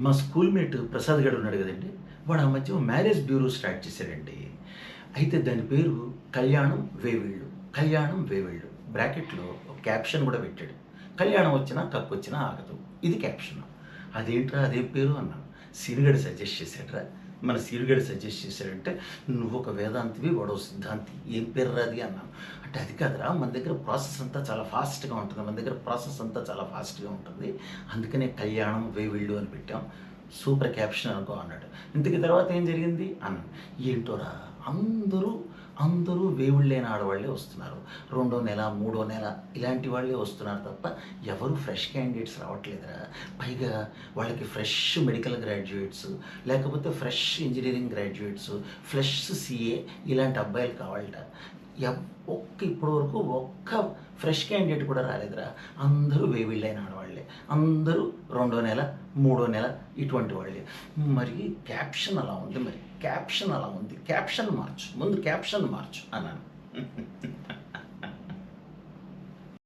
మా school mate Prasad గారు ఉన్నాడు కదండి. వాడు ఆ మధ్య మ్యారేజ్ బ్యూరో స్టార్ట్ చేశాడండి. అయితే దాని పేరు కళ్యాణం వేవిళ్ళు. కళ్యాణం వేవిళ్ళు. బ్రాకెట్లో ఒక క్యాప్షన్ కూడా పెట్టాడు. కళ్యాణం వచ్చినా కక్కు వచ్చినా ఆగదు. ఇది క్యాప్షన్. అదేంట్రా అదే పేరు అన్నాను. సీనిగడు సజెస్ట్ చేశాడ్రా. మన సీరుగడు సజెస్ట్ చేశాడంటే నువ్వు ఒక వేదాంతివి వాడు సిద్ధాంతి. ఏం పేరు రాది అన్నాను అంటే అది కాదురా మన దగ్గర ప్రాసెస్ అంతా చాలా ఫాస్ట్గా ఉంటుంది. మన దగ్గర ప్రాసెస్ అంతా చాలా ఫాస్ట్గా ఉంటుంది. అందుకనే కళ్యాణం వేవిళ్ళు అని పెట్టాం. సూపర్ క్యాప్షన్ అనుకో అన్నాడు. ఇంతకీ తర్వాత ఏం జరిగింది? అన్నాను ఏంటోరా అందరూ అందరూ వేవుళ్ళైన ఆడవాళ్ళే వస్తున్నారు. రెండో నెల మూడో నెల ఇలాంటి వాళ్ళే వస్తున్నారు తప్ప ఎవరు ఫ్రెష్ క్యాండిడేట్స్ రావట్లేదురా. పైగా వాళ్ళకి ఫ్రెష్ మెడికల్ గ్రాడ్యుయేట్స్ లేకపోతే fresh engineering graduates fresh CA ఇలాంటి అబ్బాయిలు కావాలట. ఒక్క ఇప్పటి వరకు ఒక్క ఫ్రెష్ క్యాండిడేట్ కూడా రాలేదురా. అందరూ వేవిళ్ళైన ఆడవాళ్ళు అందరూ రెండో నెల మూడో నెల ఇటువంటి వాళ్ళే. మరి క్యాప్షన్ అలా ఉంది మరి క్యాప్షన్ అలా ఉంది. క్యాప్షన్ మార్చు ముందు క్యాప్షన్ మార్చు అన్నాను.